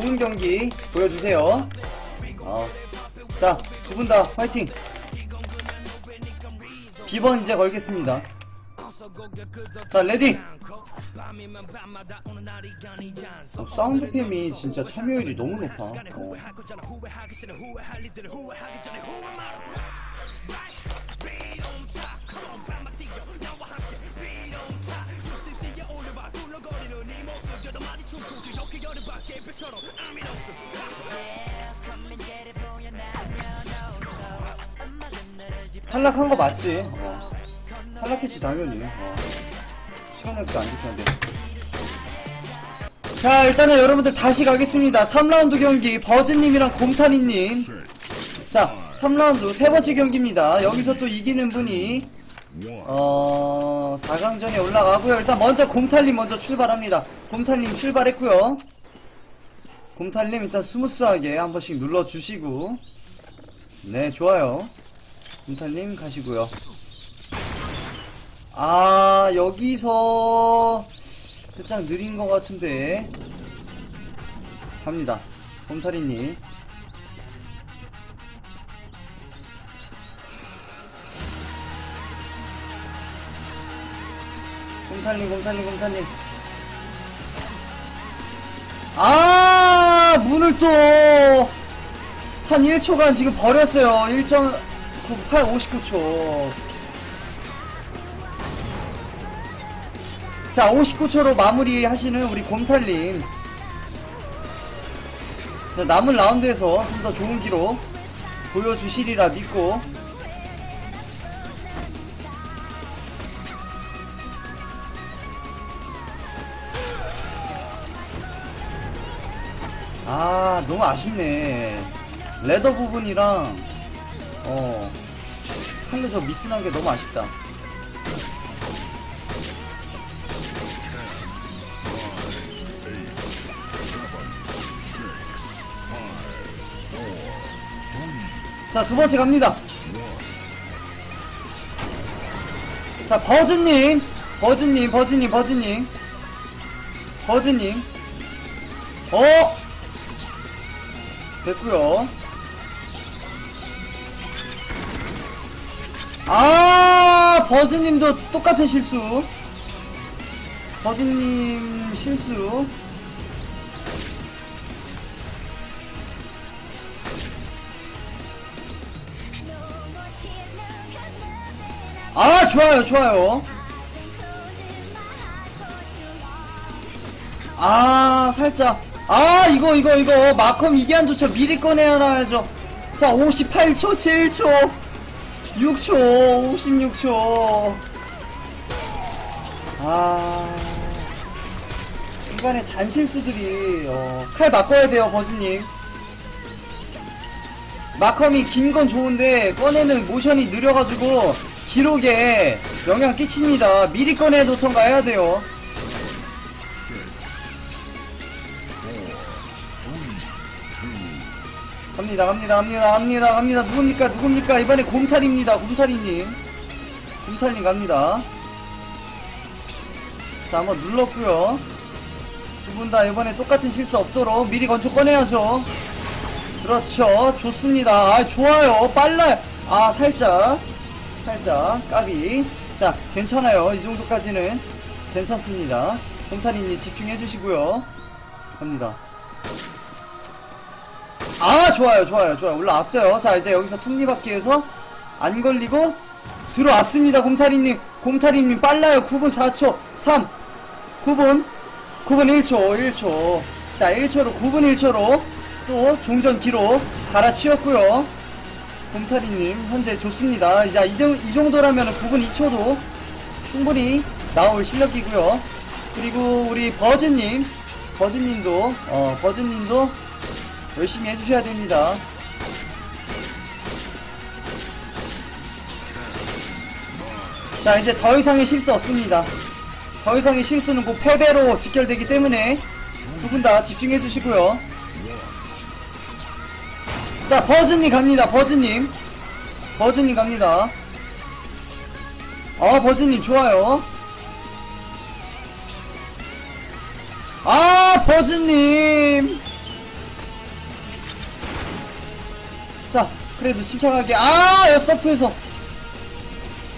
좋은 경기 보여주세요. 어. 자, 두 분 다 화이팅! 비번 이제 걸겠습니다. 자, 레디! 어, 사운드 팸이 진짜 참여율이 너무 높아. 어. 탈락한 거 맞지? 어. 탈락했지 당연히. 어. 시간 낚시 안 좋던데. 자 일단은 여러분들 다시 가겠습니다. 3라운드 경기 버즈님이랑 곰타니님. 자 3라운드 세 번째 경기입니다. 여기서 또 이기는 분이 어 4강전에 올라가고요. 일단 먼저 곰탈님 먼저 출발합니다. 곰탈님 출발했고요. 곰탈님 일단 스무스하게 한 번씩 눌러주시고 네 좋아요. 곰탈님 가시고요. 아 여기서 살짝 느린 것 같은데 갑니다. 곰탈이님 곰탈님 곰탈님 곰탈님 아 문을 또 한 1초간 지금 버렸어요. 1.98 59초. 자 59초로 마무리 하시는 우리 곰탈님. 자, 남은 라운드에서 좀 더 좋은 기록 보여주시리라 믿고 아 너무 아쉽네. 레더 부분이랑 어 칼로 저 미스난 게 너무 아쉽다. 자 두 번째 갑니다. 자 버즈님 버즈님 버즈님 버즈님. 버즈님. 어 됐고요. 아 버즈님도 똑같은 실수. 버즈님 실수. 아 좋아요 좋아요. 아 살짝 아 이거 이거 이거. 마컴 좋죠 미리 꺼내야 나야죠. 자 58초 7초. 6초 56초. 아. 중간에 잔실수들이 어, 칼 바꿔야 돼요 버즈님. 마컴이 긴 건 좋은데 꺼내는 모션이 느려가지고 기록에 영향 끼칩니다. 미리 꺼내놓던가 해야 돼요 갑니다 갑니다 갑니다 갑니다 갑니다. 누굽니까 누굽니까? 이번에 곰탈입니다 곰탈이님. 곰탈님 갑니다. 자 한번 눌렀고요. 두 분 다 이번에 똑같은 실수 없도록 미리 건초 꺼내야죠. 그렇죠. 좋습니다. 아 좋아요. 빨라요. 아 살짝. 살짝. 까비. 자 괜찮아요. 이 정도까지는 괜찮습니다. 곰탈이님 집중해 주시고요 갑니다. 아 좋아요 좋아요 좋아요. 올라왔어요. 자 이제 여기서 톱니바퀴에서 안 걸리고 들어왔습니다 곰타리님. 곰타리님 빨라요. 9분 4초 3 9분 9분 1초 1초. 자 1초로 9분 1초로 또 종전 기록 갈아치웠고요. 곰타리님 현재 좋습니다. 자, 이, 정- 이 정도라면 9분 2초도 충분히 나올 실력이고요. 그리고 우리 버즈님 버즈님도 어 버즈님도 열심히 해주셔야 됩니다. 자, 이제 더 이상의 실수 없습니다. 더 이상의 실수는 곧 패배로 직결되기 때문에 두 분 다 집중해 주시고요. 자, 버즈님 갑니다. 버즈님. 버즈님 갑니다. 아, 버즈님 좋아요. 아 버즈님. 자 그래도 침착하게. 아 여서프에서.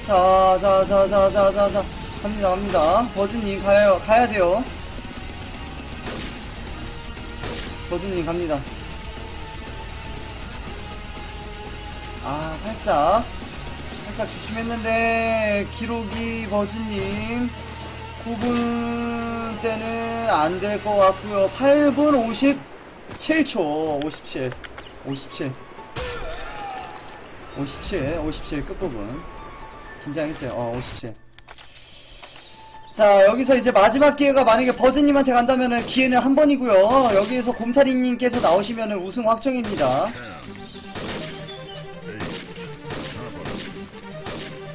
자자자자자자자. 갑니다 갑니다. 버즈님 가요 가야돼요. 버즈님 갑니다. 아 살짝. 살짝 조심했는데 기록이 버즈님. 9분 때는 안 될 것 같고요 8분 57초. 57. 57. 57, 57 끝부분. 긴장했어요. 어, 57. 자, 여기서 이제 마지막 기회가 만약에 버즈님한테 간다면은 기회는 한 번이고요. 여기에서 곰타리님께서 나오시면은 우승 확정입니다.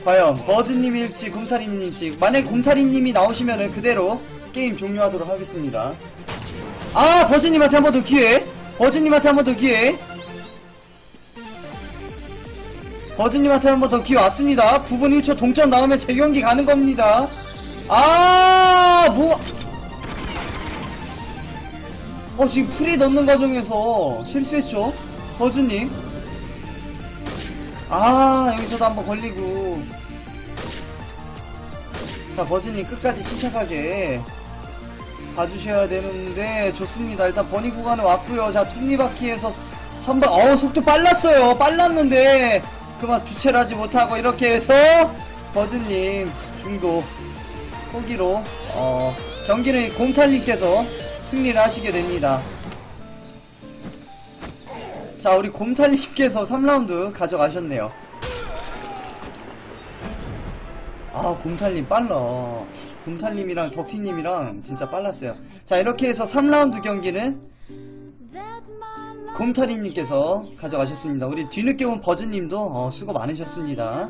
과연 버즈님일지 곰타리님일지 만약에 곰타리님이 나오시면은 그대로 게임 종료하도록 하겠습니다. 아, 버즈님한테 한 번 더 기회. 버즈님한테 한 번 더 기회. 버즈님한테 한 번 더 기회 왔습니다. 9분 1초 동점 나오면 재경기 가는 겁니다. 아, 뭐. 어, 지금 프리 넣는 과정에서 실수했죠? 버즈님. 아, 여기서도 한번 걸리고. 자, 버즈님 끝까지 침착하게 봐주셔야 되는데, 좋습니다. 일단 버니 구간은 왔고요 자, 톱니바퀴에서 한 번, 어우, 속도 빨랐어요. 빨랐는데, 그만 주체를 하지 못하고, 이렇게 해서, 버즈님, 중도, 포기로, 어, 경기는 곰탈님께서 승리를 하시게 됩니다. 자, 우리 곰탈님께서 3라운드 가져가셨네요. 아, 곰탈님 빨라. 곰탈님이랑 덕티님이랑 진짜 빨랐어요. 자, 이렇게 해서 3라운드 경기는 곰탈이님께서 가져가셨습니다. 우리 뒤늦게 온 버즈님도 어, 수고 많으셨습니다.